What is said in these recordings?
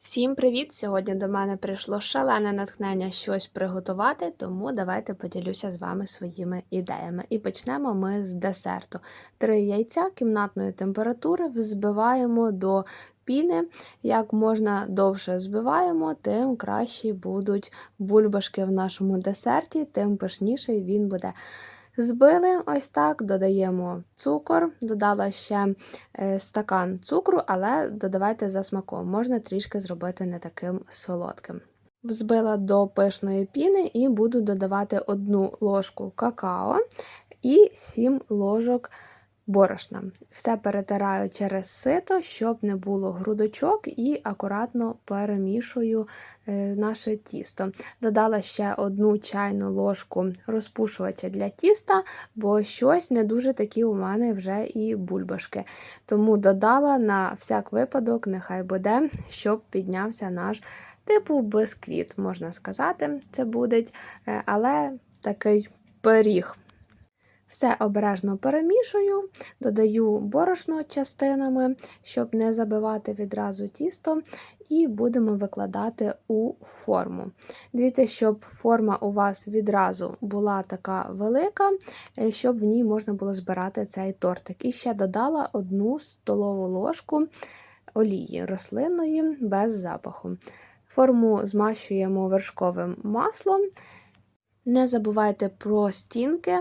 Всім привіт! Сьогодні до мене прийшло шалене натхнення щось приготувати, тому давайте поділюся з вами своїми ідеями. І почнемо ми з десерту. Три яйця кімнатної температури взбиваємо до піни. Як можна довше взбиваємо, тим кращі будуть бульбашки в нашому десерті, тим пишніший він буде. Збили ось так, додаємо цукор, додала ще е, стакан цукру, але додавайте за смаком, можна трішки зробити не таким солодким. Взбила до пишної піни і буду додавати одну ложку какао і 7 ложок борошна. Все перетираю через сито, щоб не було грудочок, і акуратно перемішую е, наше тісто. Додала ще одну чайну ложку розпушувача для тіста, бо щось не дуже такі у мене вже і бульбашки. Тому додала на всяк випадок, нехай буде, щоб піднявся наш типу бисквіт, можна сказати, це буде, е, але такий пиріг. Все обережно перемішую, додаю борошно частинами, щоб не забивати відразу тісто, і будемо викладати у форму. Дивіться, щоб форма у вас відразу була така велика, е, щоб в ній можна було збирати цей тортик. І ще додала одну столову ложку олії рослинної без запаху. Форму змащуємо вершковим маслом. Не забувайте про стінки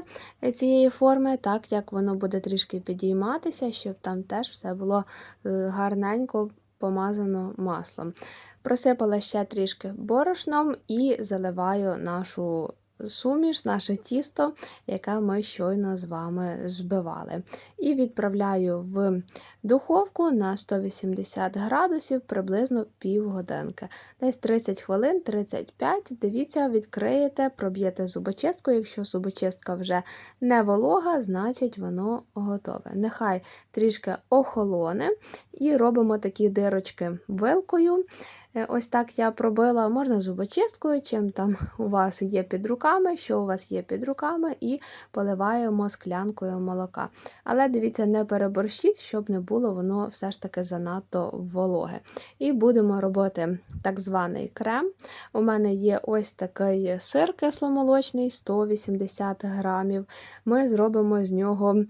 цієї форми, так як воно буде трішки підійматися, щоб там теж все було е, гарненько помазано маслом. Просипала ще трішки борошном і заливаю нашу суміш, наше тісто, яке ми щойно з вами збивали. І відправляю в духовку на 180 градусів приблизно півгодинки. Десь 30 хвилин, 35. Дивіться, відкриєте, проб'єте зубочистку. Якщо зубочистка вже не волога, значить воно готове. Нехай трішки охолоне і робимо такі дирочки вилкою. Е, ось так я пробила, можна зубочисткою, чим там у вас є під руками, що у вас є під руками, і поливаємо склянкою молока. Але дивіться, не переборщіть, щоб не було воно все ж таки занадто вологе. І будемо робити так званий крем. У мене є ось такий сир кисломолочний, 180 грамів. Ми зробимо з нього.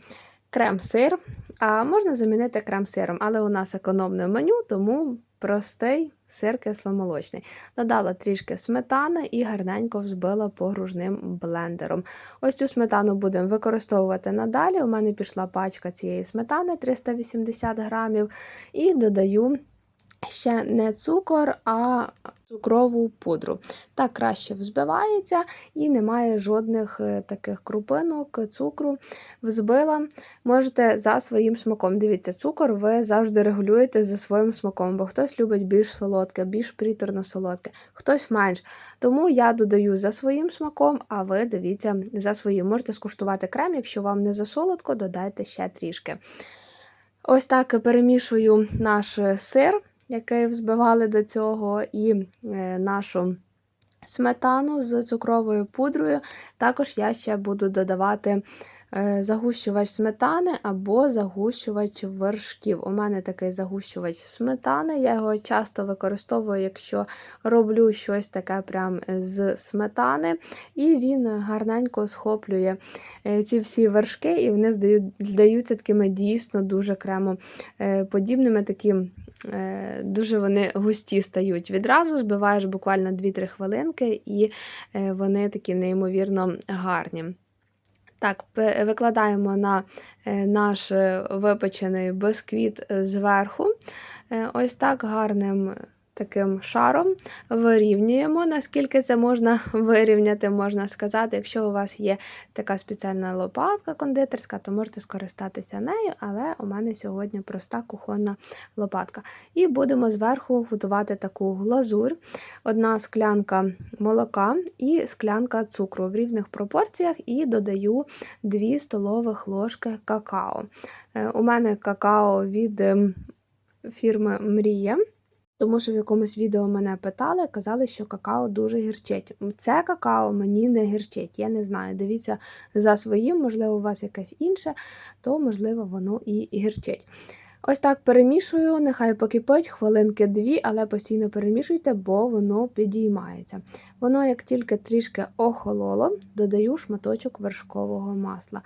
Крем-сир, а можна замінити крем-сиром, але у нас економне меню, тому простий сир кисломолочний. Додала трішки сметани і гарненько взбила погружним блендером. Ось цю сметану будемо використовувати надалі. У мене пішла пачка цієї сметани 380 грамів, і додаю ще не цукор, а цукрову пудру. Так краще взбивається і немає жодних е, таких крупинок, цукру. Взбила. Можете за своїм смаком. Дивіться, цукор ви завжди регулюєте за своїм смаком, бо хтось любить більш солодке, більш приторно солодке, хтось менш. Тому я додаю за своїм смаком, а ви дивіться за своїм. Можете скуштувати крем, якщо вам не за солодко, додайте ще трішки. Ось так перемішую наш сир який взбивали до цього, і е, нашу сметану з цукровою пудрою. Також я ще буду додавати е, загущувач сметани або загущувач вершків. У мене такий загущувач сметани, я його часто використовую, якщо роблю щось таке прям з сметани. І він гарненько схоплює е, ці всі вершки, і вони здаються такими дійсно дуже кремоподібними, такі дуже вони густі стають. Відразу збиваєш буквально 2-3 хвилинки, і е, вони такі неймовірно гарні. Так, викладаємо на е, наш випечений бисквіт зверху. Ось так гарним таким шаром вирівнюємо, наскільки це можна вирівняти, можна сказати. Якщо у вас є така спеціальна лопатка кондитерська, то можете скористатися нею, але у мене сьогодні проста кухонна лопатка. І будемо зверху готувати таку глазурь, одна склянка молока і склянка цукру в рівних пропорціях, і додаю 2 столових ложки какао. Е, у мене какао від ем, фірми Мрія. Тому що в якомусь відео мене питали, казали, що какао дуже гірчить. Це какао мені не гірчить. Я не знаю. Дивіться за своїм, можливо, у вас якесь інше, то, можливо, воно і гірчить. Ось так перемішую, нехай покипить хвилинки дві, але постійно перемішуйте, бо воно підіймається. Воно, як тільки трішки охололо, додаю шматочок вершкового масла.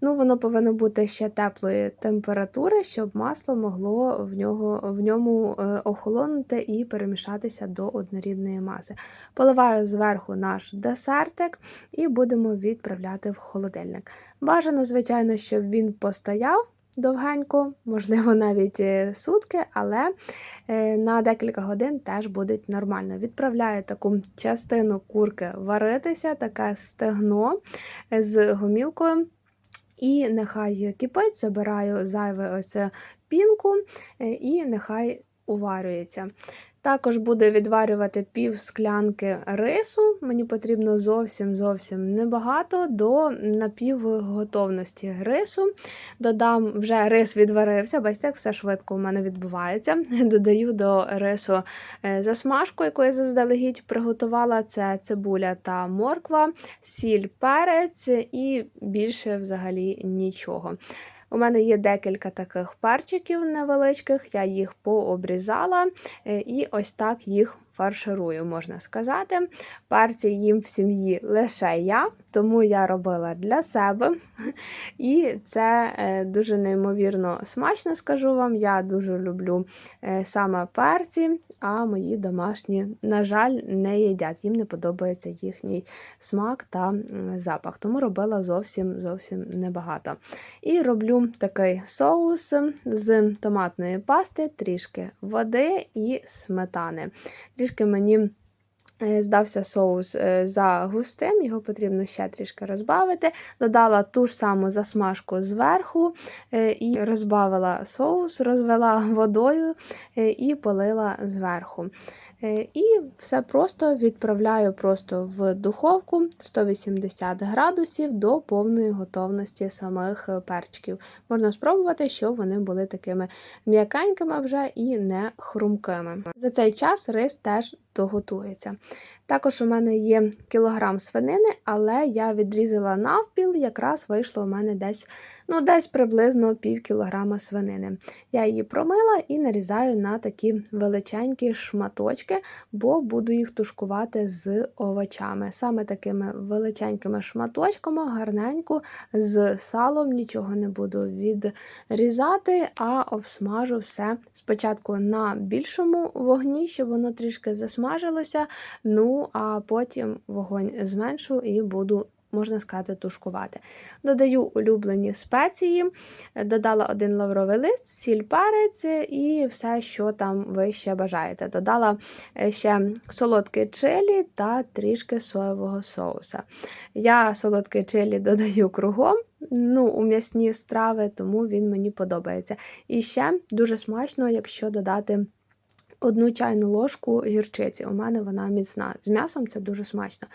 Ну, воно повинно бути ще теплої температури, щоб масло могло в, нього, в ньому е, охолонути і перемішатися до однорідної маси. Поливаю зверху наш десертик і будемо відправляти в холодильник. Бажано, звичайно, щоб він постояв довгенько, можливо, навіть е, сутки, але е, на декілька годин теж буде нормально. Відправляю таку частину курки варитися, таке стегно з гомілкою. І нехай кипить, забираю зайве оце пінку, і нехай уварюється. Також буду відварювати пів склянки рису. Мені потрібно зовсім зовсім небагато до напівготовності рису. Додам вже рис відварився, бачите, як все швидко у мене відбувається. Додаю до рису е, засмажку, яку я заздалегідь приготувала. Це цибуля та морква, сіль, перець і більше взагалі нічого. У мене є декілька таких перчиків невеличких, я їх пообрізала е, і ось так їх фарширую, можна сказати. Перці їм в сім'ї лише я, тому я робила для себе. І це е, дуже неймовірно смачно, скажу вам. Я дуже люблю е, саме перці, а мої домашні, на жаль, не їдять. Їм не подобається їхній смак та запах. Тому робила зовсім зовсім небагато. І роблю такий соус з томатної пасти, трішки води і сметани. Трішки мені здався соус е, за густим, його потрібно ще трішки розбавити. Додала ту ж саму засмажку зверху е, і розбавила соус, розвела водою і полила зверху. І все просто відправляю просто в духовку 180 градусів до повної готовності самих перчиків. Можна спробувати, щоб вони були такими м'якенькими вже і не хрумкими. За цей час рис теж доготується. Також у мене є кілограм свинини, але я відрізала навпіл, якраз вийшло у мене десь ну, десь приблизно пів кілограма свинини. Я її промила і нарізаю на такі величенькі шматочки, бо буду їх тушкувати з овочами. Саме такими величенькими шматочками, гарненько, з салом нічого не буду відрізати, а обсмажу все спочатку на більшому вогні, щоб воно трішки засмажилося. Ну, а потім вогонь зменшу і буду можна сказати, тушкувати. Додаю улюблені спеції, додала один лавровий лист, сіль перець і все, що там ви ще бажаєте. Додала е, ще солодкий чилі та трішки соєвого соуса. Я солодкий чилі додаю кругом. Ну, у м'ясні страви, тому він мені подобається. І ще дуже смачно, якщо додати одну чайну ложку гірчиці. У мене вона міцна. З м'ясом це дуже смачно.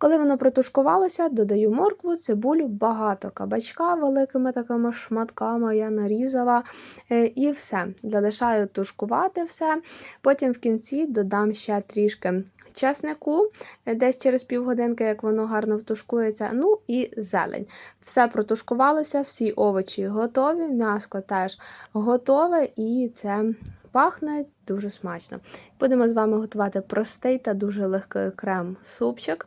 Коли воно протушкувалося, додаю моркву, цибулю, багато кабачка великими такими шматками я нарізала е, і все. Залишаю тушкувати все. Потім в кінці додам ще трішки чеснику, е, десь через півгодинки, як воно гарно втушкується. Ну і зелень. Все протушкувалося, всі овочі готові, м'яско теж готове, і це. Пахне дуже смачно. Будемо з вами готувати простий та дуже легкий крем-супчик.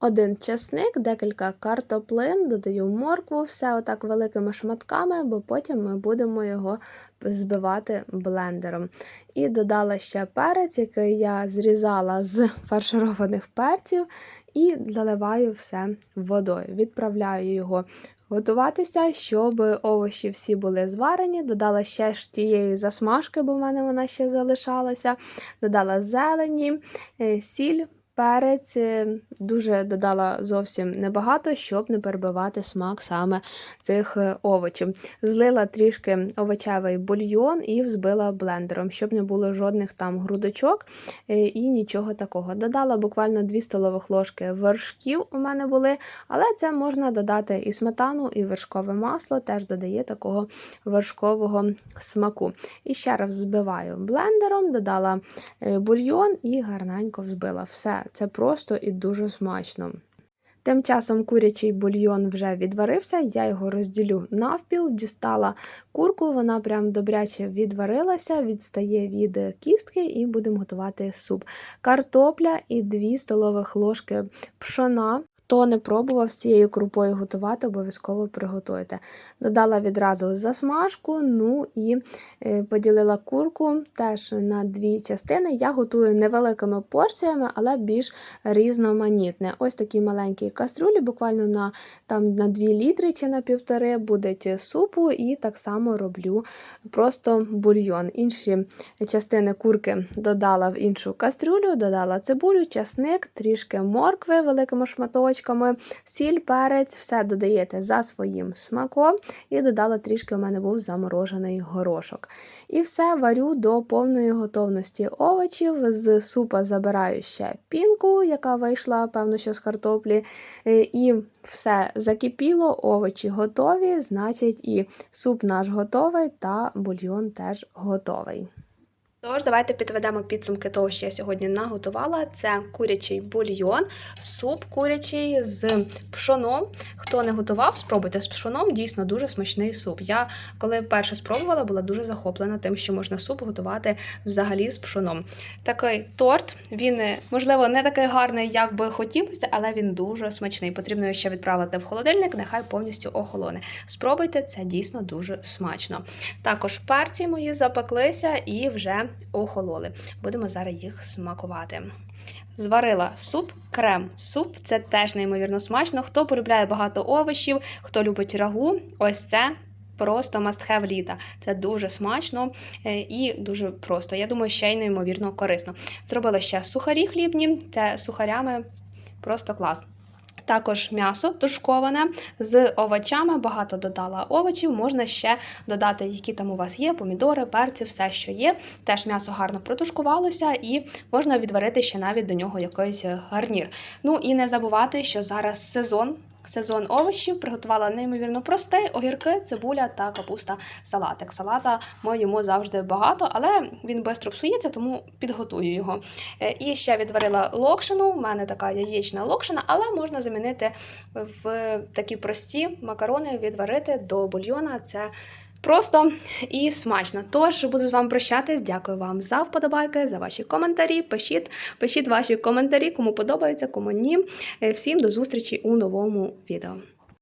Один чесник, декілька картоплин, додаю моркву, все отак великими шматками, бо потім ми будемо його збивати блендером. І додала ще перець, який я зрізала з фаршированих перців, і заливаю все водою. Відправляю його готуватися, щоб овочі всі були зварені. Додала ще ж тієї засмажки, бо в мене вона ще залишалася. Додала зелені, е, сіль перець, е, дуже додала зовсім небагато, щоб не перебивати смак саме цих е, овочів. Злила трішки овочевий бульйон і взбила блендером, щоб не було жодних там грудочок е, і нічого такого. Додала буквально 2 столових ложки вершків у мене були, але це можна додати і сметану, і вершкове масло, теж додає такого вершкового смаку. І ще раз збиваю блендером, додала бульйон і гарненько взбила. Все, це просто і дуже смачно. Тим часом курячий бульйон вже відварився, я його розділю навпіл, дістала курку, вона прям добряче відварилася, відстає від кістки і будемо готувати суп. Картопля і 2 столових ложки пшона. Хто не пробував з цією крупою готувати, обов'язково приготуйте. Додала відразу засмажку, ну і е, поділила курку теж на дві частини. Я готую невеликими порціями, але більш різноманітне. Ось такі маленькі каструлі, буквально на, там, на 2 літри чи на півтори буде супу, і так само роблю просто бульйон. Інші частини курки додала в іншу кастрюлю, додала цибулю, часник, трішки моркви великими шматочками, сіль, перець, все додаєте за своїм смаком. І додала трішки у мене був заморожений горошок. І все варю до повної готовності овочів. З супа забираю ще пінку, яка вийшла, певно, що з картоплі. Е, І все закипіло, овочі готові, значить, і суп наш готовий, та бульйон теж готовий. Тож, давайте підведемо підсумки того, що я сьогодні наготувала. Це курячий бульйон, суп курячий з пшоном. Хто не готував, спробуйте з пшоном. Дійсно дуже смачний суп. Я коли вперше спробувала, була дуже захоплена тим, що можна суп готувати взагалі з пшоном. Такий торт, він е, можливо не такий гарний, як би хотілося, але він дуже смачний. Потрібно його ще відправити в холодильник, нехай повністю охолоне. Спробуйте, це дійсно дуже смачно. Також перці мої запеклися і вже охололи. Будемо зараз їх смакувати. Зварила суп, крем. Суп це теж неймовірно смачно. Хто полюбляє багато овочів, хто любить рагу, ось це. Просто have літа. Це дуже смачно е, і дуже просто. Я думаю, ще й неймовірно корисно. Зробила ще сухарі хлібні, це сухарями просто клас. Також м'ясо тушковане з овочами, багато додала овочів, можна ще додати, які там у вас є, помідори, перці, все, що є. Теж м'ясо гарно протушкувалося, і можна відварити ще навіть до нього якийсь гарнір. Ну і не забувати, що зараз сезон. Сезон овочів приготувала неймовірно простий, огірки, цибуля та капуста салатик. Салата ми їмо завжди багато, але він швидко псується, тому підготую його. Е, І ще відварила локшину. У мене така яєчна локшина, але можна замінити в такі прості макарони, відварити до бульйона. Це Просто і смачно. Тож буду з вами прощатись. Дякую вам за вподобайки, за ваші коментарі. Пишіть, пишіть ваші коментарі, кому подобається, кому ні. Е, Всім до зустрічі у новому відео.